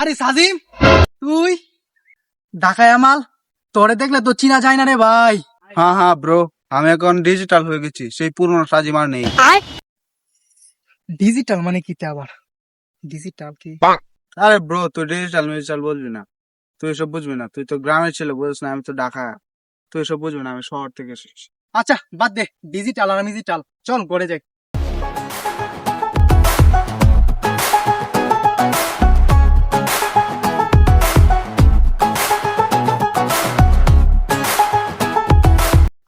আরে সাজিম তুই? ঢাকায় আমাল? তোরে দেখলে তো চিনা যায় না রে ভাই। হ্যাঁ হ্যাঁ ব্রো আমি এখন ডিজিটাল হয়ে গেছি সেই পুরনো সাজিম আর নেই। ডিজিটাল মানে কি আবার? ডিজিটাল কি? আরে ব্রো তুই ডিজিটাল মিজিটাল বুঝবি না। তুই এসব বুঝবি না। তুই তো গ্রামের ছেলে বুঝিস না? আমি তো ঢাকা। তুই এসব বুঝবি না আমি শহর থেকে এসেছি। আচ্ছা বাদ দে। ডিজিটাল আর ডিজিটাল চল করে যাই।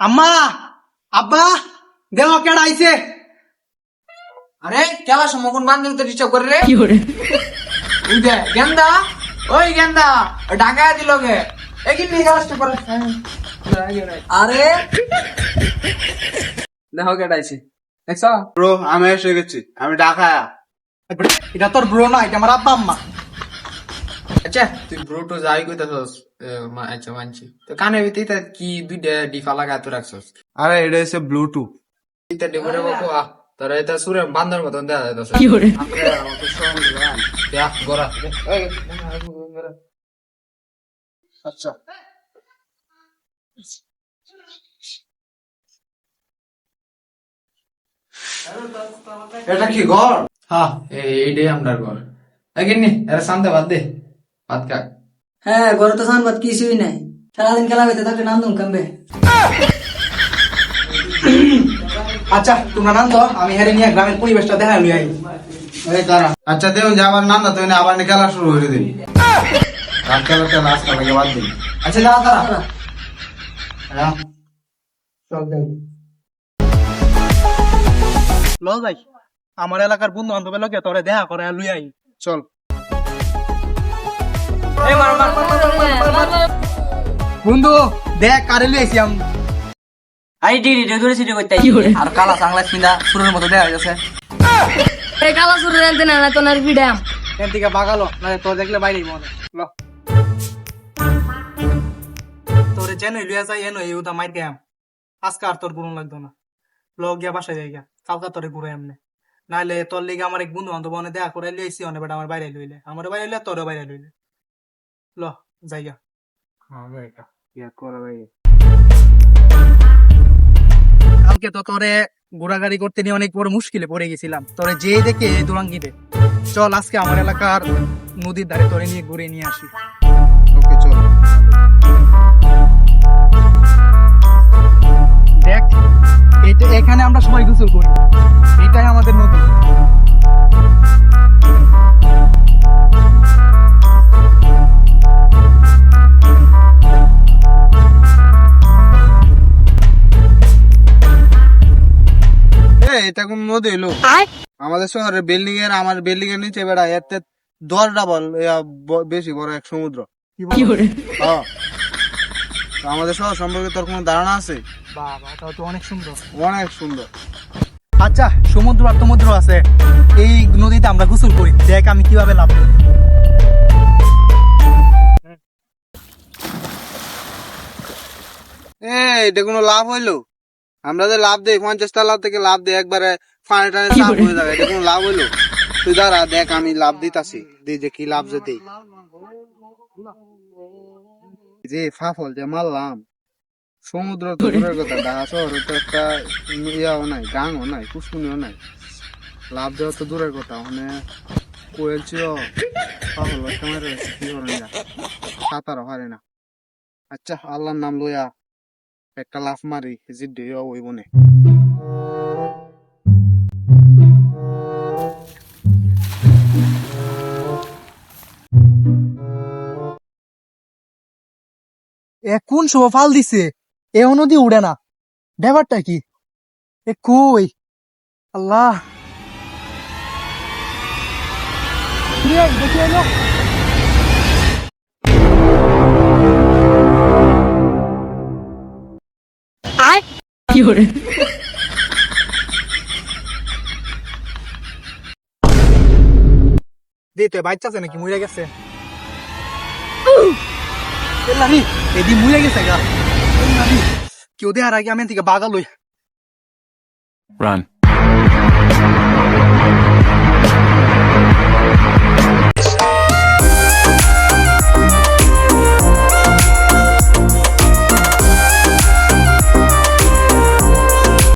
আম্মা! আব্বা! দেহ কেডা আইছে? আরে কেলা সময় কোন বান্ধবী তো ডিস্টার্ব করে রে এই যে গেন্দা! ওই গেন্দা ঢাকা দিল গে আরে। দেখো কেটাইছে দেখছ? ব্রো আমি এসে গেছি। আমি ঢাকা এটা তোর ব্রো না এটা আমার আব্বা আম্মা। আচ্ছা। তুই ব্রোটো যাই কইতাছস আচ্ছা মানছি। তো কানে ভিতরে কি দুইটা ডিফা লাগা তো রাখছস? আরে এটা হচ্ছে ব্লুটুথ এটা আ তোরা এটা সুরে বান্দর মতন দেয়া যাইতাছে। গোরা এই আচ্ছা এটা কি ঘর? হ্যাঁ এইটাই আমরার ঘর এগিন নি এরা শান্তে বাদ দে ভাত খা হ্যাঁ ঘরে তো সানবাদ কিছুই নাই সারাদিন খেলা হইতে থাকলে নান্দুম কামবে আচ্ছা তোমরা নাম তো আমি হেরে নিয়ে গ্রামের পরিবেশটা দেখা লই আই এই তারা আচ্ছা দেখুন যে আবার নাম না তুই আবার নিয়ে খেলা শুরু করে দিবি বাদ আচ্ছা হ্যাঁ ল যাই আমার এলাকার বন্ধু বান্ধবের লগে তোরে দেখা করে লই আই। চল। বন্ধু দেখ কারে লই আইছি আমি। আই ডিডি দূরে সিটি করতে আর কালা সাংলা কিনা সুরের মতো দেয়া যাচ্ছে এই কালা সুরে জানতে না না তোনার ভিডাম এখান থেকে বাগালো না তোর দেখলে বাইরেই মনে ল। জেনে যাই এনো এই উদা মাইর আজকে আর তোর লাগতো না। গিয়া বাসায় যাই কালকা তোরে ঘুরে এমনে নাইলে তোর লিগে আমার এক বন্ধু বান্ধব অনে দেখা করে লইছি অনে বেটা আমার বাইরে লইলে। আমার বাইরে লইলে তোরও বাইরে লইলে। ল যাই গিয়া কালকে তো তোরে ঘোরাগাড়ি করতে নিয়ে অনেক বড় মুশকিলে পড়ে গেছিলাম। তোরে যে দেখে দুরাঙ্গি দে চল আজকে আমার এলাকার নদীর ধারে তোরে নিয়ে ঘুরে নিয়ে আসি। সবাই গোসল করি। এটাই আমাদের নদী এটা কোন নদী এলো আমাদের শহরে বিল্ডিং এর আমার বিল্ডিং এর নিচে বেড়া এতে দশ ডাবল বেশি বড় এক সমুদ্র। আমাদের শহর সম্পর্কে তোর কোনো ধারণা আছে? বাবা তাও তো অনেক সুন্দর। অনেক সুন্দর। আচ্ছা সমুদ্র আর সমুদ্র আছে। এই নদীতে আমরা গোসল করি। দেখ আমি কীভাবে লাভ করি। এটা কোনো লাভ হইল? আমরা যে লাভ দেই পঞ্চাশ টাকা থেকে লাভ দেই একবারে ফানে টানে লাভ হয়ে যাবে। এটা কোনো লাভ হইল? তুই দাঁড়া দেখ আমি লাভ দিতাছি। দি যে কি লাভ যে দেই। যে ফাফল যে মারলাম সমুদ্র তো দূরের কথা ঢাকা তো একটা ইয়াও নাই গাঙও নাই কুসকুনিও নাই। লাভ দেওয়া তো দূরের কথা মানে ক্যামেরা রয়েছে, কি সাঁতারও পারে না। আচ্ছা আল্লাহর নাম লইয়া একটা লাফ মারি জিদ্দে ওই এ কোন সময় ফাল দিছে? এ নদী উড়ে না। ব্যাপারটা কি? এ কই? আল্লাহ। কিরে, দেখি এলো। দিতে বাচ্চা আছে নাকি? মরে গেছে। এদি গেছে গা। কেউ দেওয়ার আগে আমি থেকে বাগা লই Run.